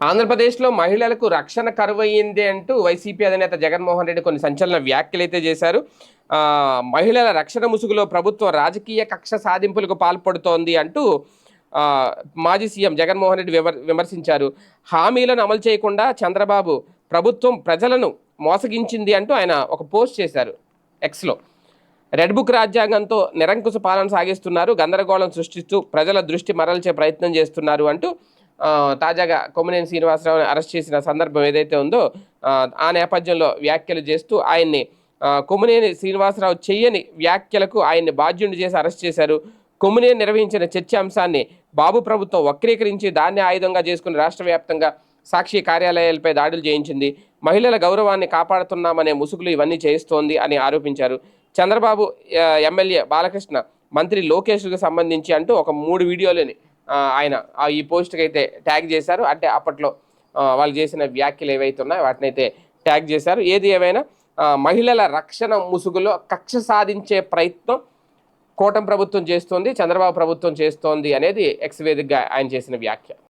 ఆంధ్రప్రదేశ్లో మహిళలకు రక్షణ కరువయ్యింది అంటూ వైసీపీ అధినేత జగన్మోహన్ రెడ్డి కొన్ని సంచలన వ్యాఖ్యలు అయితే చేశారు. మహిళల రక్షణ ముసుగులో ప్రభుత్వం రాజకీయ కక్ష సాధింపులకు పాల్పడుతోంది అంటూ మాజీ సీఎం జగన్మోహన్ రెడ్డి విమర్ విమర్శించారు. హామీలను అమలు చేయకుండా చంద్రబాబు ప్రభుత్వం ప్రజలను మోసగించింది అంటూ ఆయన ఒక పోస్ట్ చేశారు ఎక్స్లో రెడ్ బుక్ రాజ్యాంగంతో నిరంకుశ పాలన సాగిస్తున్నారు గందరగోళం సృష్టిస్తూ ప్రజల దృష్టి మరల్చే ప్రయత్నం చేస్తున్నారు అంటూ తాజాగా కొమ్మినేని శ్రీనివాసరావుని అరెస్ట్ చేసిన సందర్భం ఏదైతే ఉందో ఆ, నేపథ్యంలో వ్యాఖ్యలు చేస్తూ ఆయన్ని ఆ, కొమ్మినేని శ్రీనివాసరావు చెయ్యని వ్యాఖ్యలకు ఆయన్ని బాధ్యుని చేసి అరెస్ట్ చేశారు. కొమ్మినేని నిర్వహించిన చర్చ అంశాన్ని బాబు ప్రభుత్వం వక్రీకరించి దాన్ని ఆయుధంగా చేసుకుని రాష్ట్ర వ్యాప్తంగా సాక్షి కార్యాలయాలపై దాడులు చేయించింది. మహిళల గౌరవాన్ని కాపాడుతున్నామనే ముసుగులు ఇవన్నీ చేస్తోంది అని ఆరోపించారు. చంద్రబాబు ఎమ్మెల్యే బాలకృష్ణ మంత్రి లోకేష్కు సంబంధించి అంటూ ఒక మూడు వీడియోలని ఆయన ఆ ఈ పోస్ట్కి అయితే ట్యాగ్ చేశారు. అంటే అప్పట్లో వాళ్ళు చేసిన వ్యాఖ్యలు ఏవైతే ఉన్నాయో వాటిని అయితే ట్యాగ్ చేశారు. ఏది ఏమైనా మహిళల రక్షణ ముసుగులో కక్ష సాధించే ప్రయత్నం కూటమి ప్రభుత్వం చేస్తోంది చంద్రబాబు ప్రభుత్వం చేస్తోంది అనేది ఎక్స్ వేదికగా ఆయన చేసిన వ్యాఖ్య.